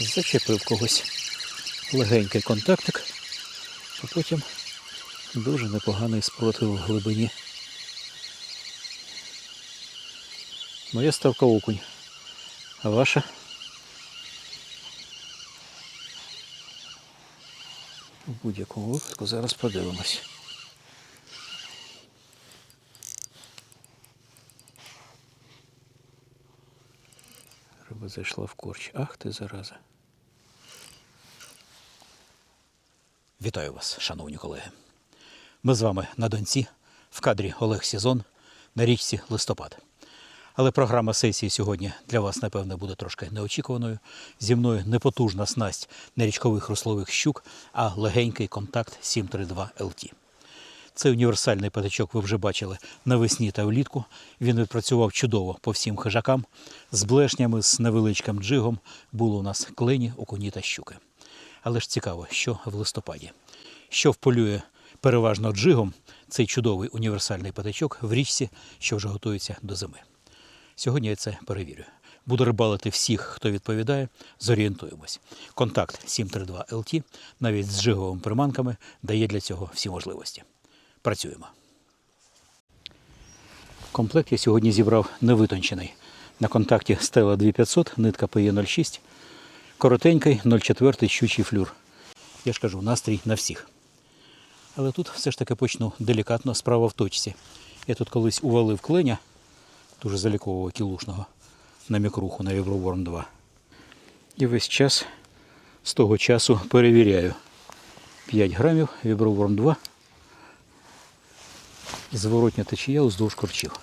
Зачепив когось легенький контактик, а потім дуже непоганий спротив в глибині. Моя ставка окунь. А ваша? В будь-якому випадку зараз подивимось. Риба зайшла в корч. Ах ти зараза. Вітаю вас, шановні колеги. Ми з вами на Донці, в кадрі Олег Сізон, на річці Листопад. Але програма сесії сьогодні для вас, напевне, буде трошки неочікуваною. Зі мною не потужна снасть не річкових руслових щук, а легенький контакт 732 LT. Цей універсальний патичок ви вже бачили навесні та влітку. Він відпрацював чудово по всім хижакам. З блешнями, з невеличким джигом було у нас клені, окуні та щуки. Але ж цікаво, що в листопаді. Що вполює переважно джигом цей чудовий універсальний патичок в річці, що вже готується до зими. Сьогодні я це перевірю. Буду рибалити всіх, хто відповідає, зорієнтуємось. Контакт 732 LT навіть з джиговими приманками дає для цього всі можливості. Працюємо. Комплект я сьогодні зібрав невитончений. На контакті Stella 2500, нитка PE06, коротенький 0,4 щучий флюр. Я ж кажу, настрій на всіх. Але тут все ж таки почну делікатно, справа в точці. Я тут колись увалив кленя, дуже залікового кілушного, на мікруху на Віброворм 2. І весь час з того часу перевіряю. 5 грамів Віброворм 2. Зворотня течія уздовж корчів.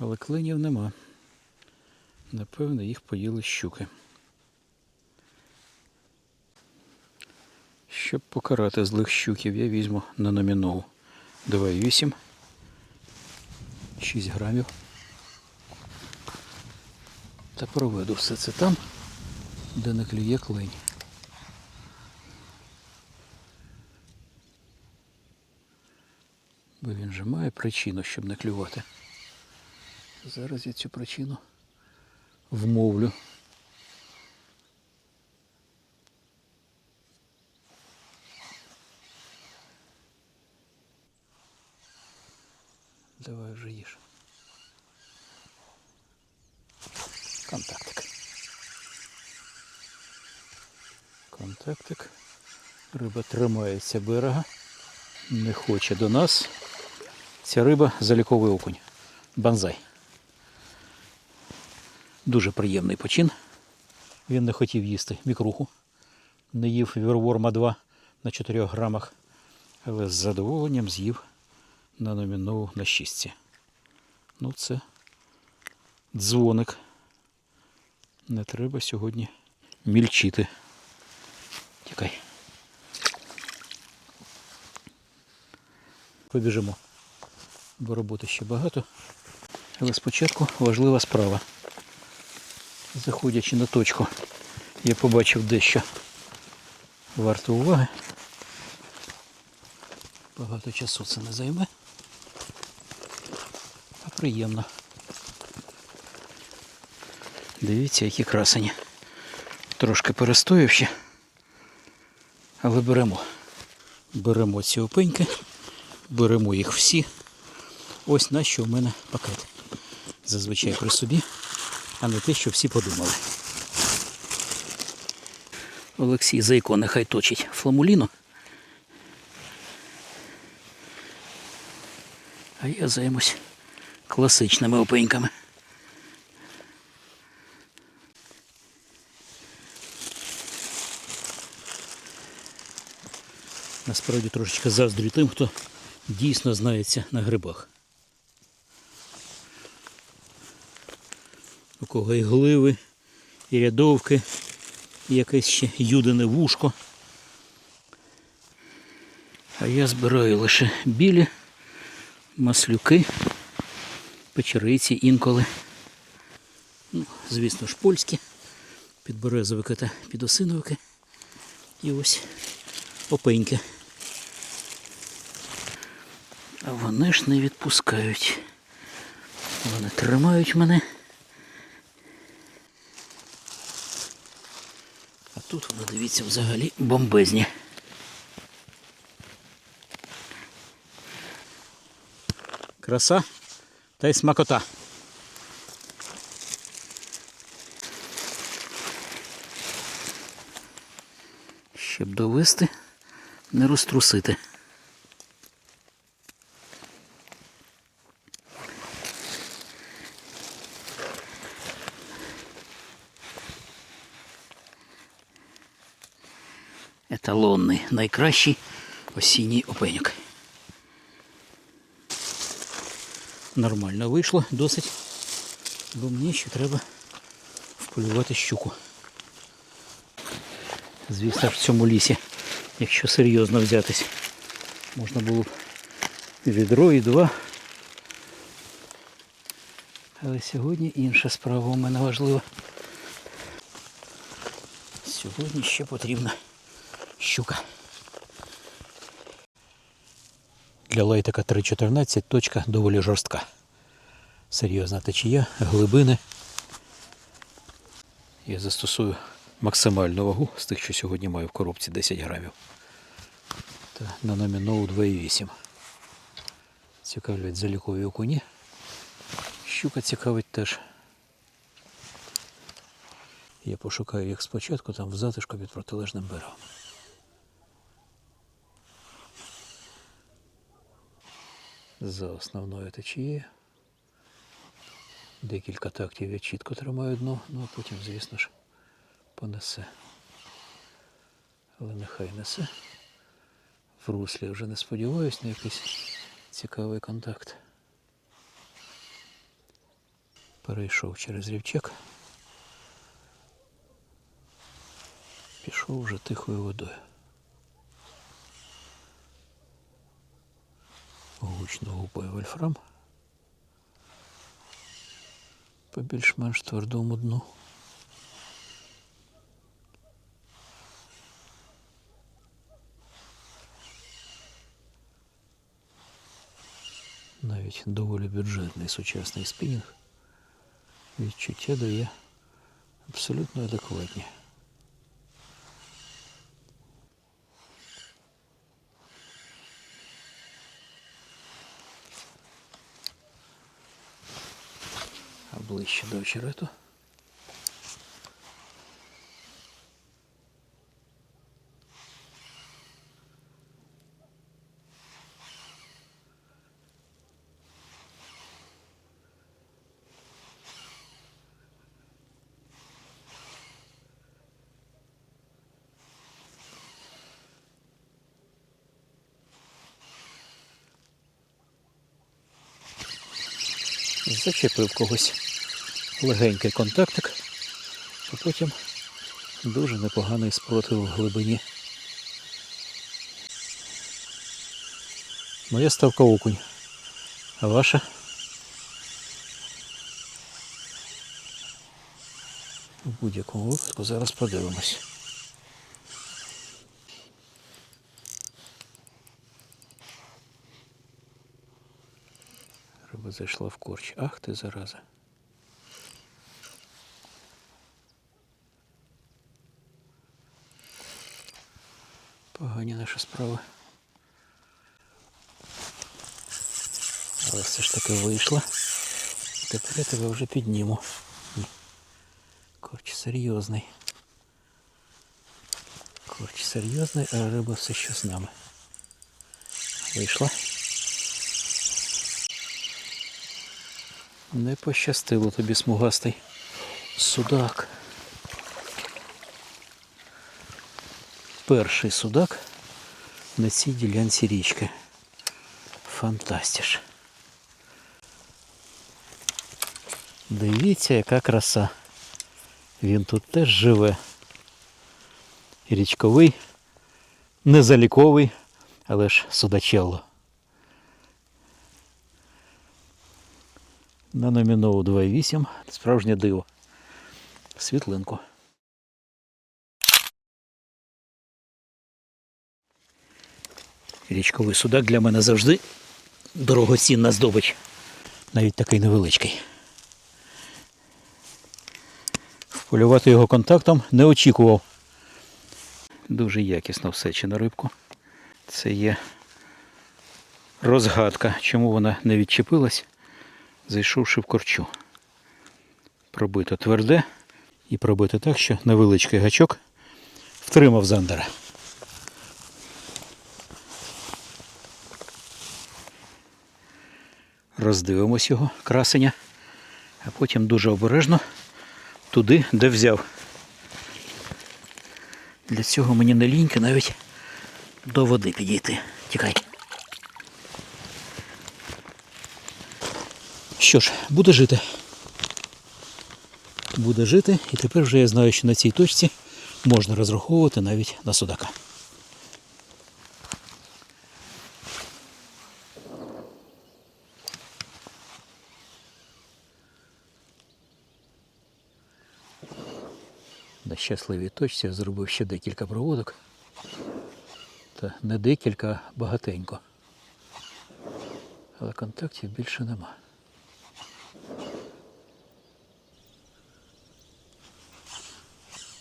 Але клинів нема. Напевно, їх поїли щуки. Щоб покарати злих щуків, я візьму на номінову 2,8, 6 грамів. Та проведу все це там, де не клює клинь. Бо він же має причину, щоб не клювати. Зараз я цю причину вмовлю. Давай вже їж. Контактик. Контактик. Риба тримається берега. Не хоче до нас. Ця риба заліковий окунь. Банзай. Дуже приємний почин. Він не хотів їсти мікруху. Не їв вірворма 2 на 4 грамах, але з задоволенням з'їв на номінову на шістці. Ну це дзвоник. Не треба сьогодні мільчити. Тікай. Побіжимо. Бо роботи ще багато. Але спочатку важлива справа. Заходячи на точку, я побачив дещо варто уваги. Багато часу це не займе. А приємно. Дивіться, які красені. Трошки перестояв ще. Але беремо. Беремо ці опеньки, беремо їх всі. Ось на що в мене пакет. Зазвичай при собі, а не те, що всі подумали. Олексій Зайко нехай точить фламуліну. А я займусь класичними опеньками. Насправді трошечки заздрю тим, хто дійсно знається на грибах. У кого і гливи, і рядовки, і якесь ще юдине вушко. А я збираю лише білі, маслюки, печериці інколи. Ну, звісно ж, польські, підберезовики та підосиновики. І ось опеньки. Вони ж не відпускають. Вони тримають мене. А тут вони, дивіться, взагалі бомбезні. Краса та й смакота. Щоб довести, не розтрусити. Еталонний, найкращий осінній опеньок. Нормально вийшло, досить, бо мені ще треба вполювати щуку. Звісно, в цьому лісі, якщо серйозно взятись, можна було б відро і два. Але сьогодні інша справа у мене важлива. Сьогодні ще потрібна щука. Для лайтика 3.14 точка доволі жорстка. Серйозна течія, глибини. Я застосую максимальну вагу з тих, що сьогодні маю в коробці 10 грамів. Та на номінову 2,8. Цікавлять залікові окуні. Щука цікавить теж. Я пошукаю їх спочатку там в затишку під протилежним берегом. За основною течією. Декілька тактів я чітко тримаю дно, ну а потім, звісно ж, понесе. Але нехай несе. В руслі вже не сподіваюсь на якийсь цікавий контакт. Перейшов через рівчак. Пішов вже тихою водою. Гучно гупає вольфрам. По більш-менш твердому дну. Навіть доволі бюджетний сучасний спінінг відчуття дає абсолютно адекватні. Ближче до очерету. Зачепив когось легенький контактик, а потім дуже непоганий спротив в глибині. Моя ставка окунь. А ваша? У будь-якому випадку зараз подивимось. Риба зайшла в корч. Ах ти зараза. Погані наші справи. Але все ж таки вийшло. Тепер я тебе вже підніму. Корч серйозний. Корч серйозний, а риба все ще з нами. Вийшла. Не пощастило тобі, смугастий. Судак. Перший судак на цій ділянці річки. Фантастиш. Дивіться, яка краса. Він тут теж живе. Річковий, незаліковий, але ж судачелло. На номінову 2,8 справжнє диво. світлинку. Річковий судак для мене завжди дорогоцінна здобич. Навіть такий невеличкий. Вполювати його контактом не очікував. Дуже якісно все чи на рибку. Це є розгадка, чому вона не відчепилась, зайшовши в корчу. Пробито тверде і пробито так, що невеличкий гачок втримав зандера. Роздивимось його, красення, а потім дуже обережно туди, де взяв. Для цього мені не лінька навіть до води підійти. Тікай. Що ж, буде жити. Буде жити, і тепер вже я знаю, що на цій точці можна розраховувати навіть на судака. Щасливій точці я зробив ще декілька проводок. Та не декілька, а багатенько. Але контактів більше нема.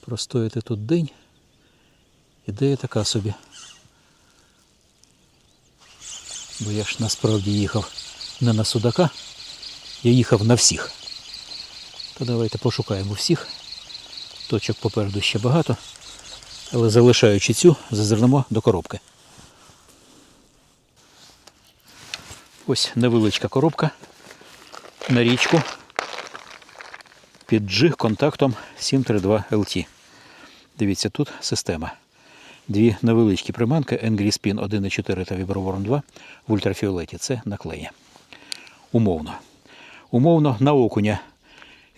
Простояти тут день. Ідея така собі. Бо я ж насправді їхав не на судака, я їхав на всіх. То давайте пошукаємо всіх. Точок попереду ще багато, але залишаючи цю, зазирнемо до коробки. Ось невеличка коробка на річку під G контактом 732 LT. Дивіться, тут система. Дві невеличкі приманки Angry Spin 1.4 та Vibroworm 2 в ультрафіолеті. Це наклеє. Умовно. Умовно на окуня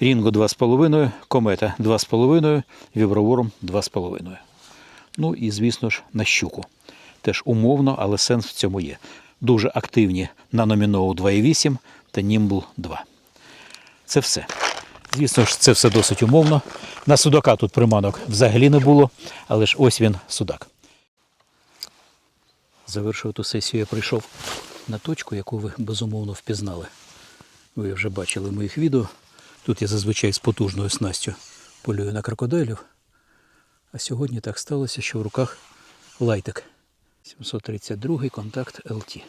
Рінго 2,5, комета 2,5, віброворм 2,5. Ну і, звісно ж, на щуку. Теж умовно, але сенс в цьому є. Дуже активні на Номіноу 2,8 та Nimble 2. Це все. Звісно ж, це все досить умовно. На судака тут приманок взагалі не було, але ж ось він судак. Завершив ту сесію, я прийшов на точку, яку ви безумовно впізнали. Ви вже бачили моїх відео. Тут я зазвичай з потужною снастю полюю на крокодилів. А сьогодні так сталося, що в руках лайтик. 732 контакт LT.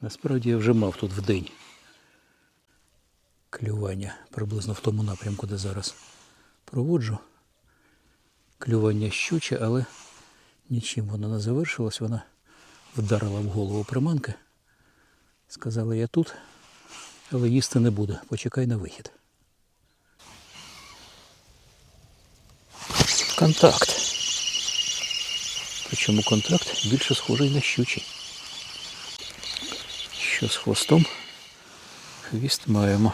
Насправді я вже мав тут в день клювання приблизно в тому напрямку, де зараз проводжу. Клювання щуче, але нічим воно не завершилось. Вона вдарила в голову приманки. Сказала я тут, але їсти не буде. Почекай на вихід. Контакт. Причому контакт більше схожий на щучий. Що з хвостом? Хвіст маємо.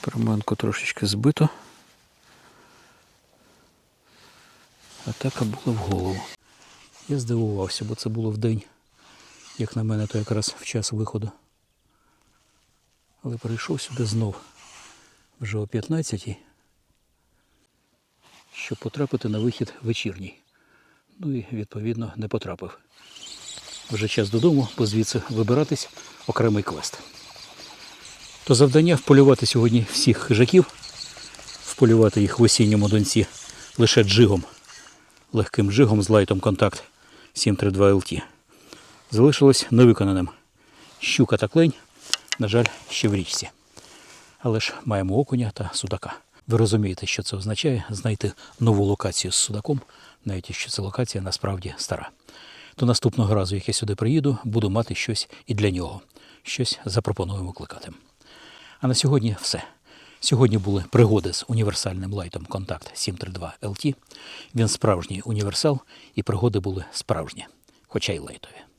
Приманку трошечки збито. Атака була в голову. Я здивувався, бо це було в день. Як на мене, то якраз в час виходу. Але прийшов сюди знов вже о 15-й, щоб потрапити на вихід вечірній. Ну і відповідно не потрапив. Вже час додому, бо звідси вибиратись окремий квест. То завдання вполювати сьогодні всіх хижаків, вполювати їх в осінньому донці лише джигом, легким джигом з лайтом контакт 732 LT. Залишилось невиконаним. Щука та клень, на жаль, ще в річці. Але ж маємо окуня та судака. Ви розумієте, що це означає знайти нову локацію з судаком, навіть якщо ця локація насправді стара. До наступного разу, як я сюди приїду, буду мати щось і для нього. Щось запропонуємо кликати. А на сьогодні все. Сьогодні були пригоди з універсальним лайтом Контакт 732 LT. Він справжній універсал, і пригоди були справжні, хоча й лайтові.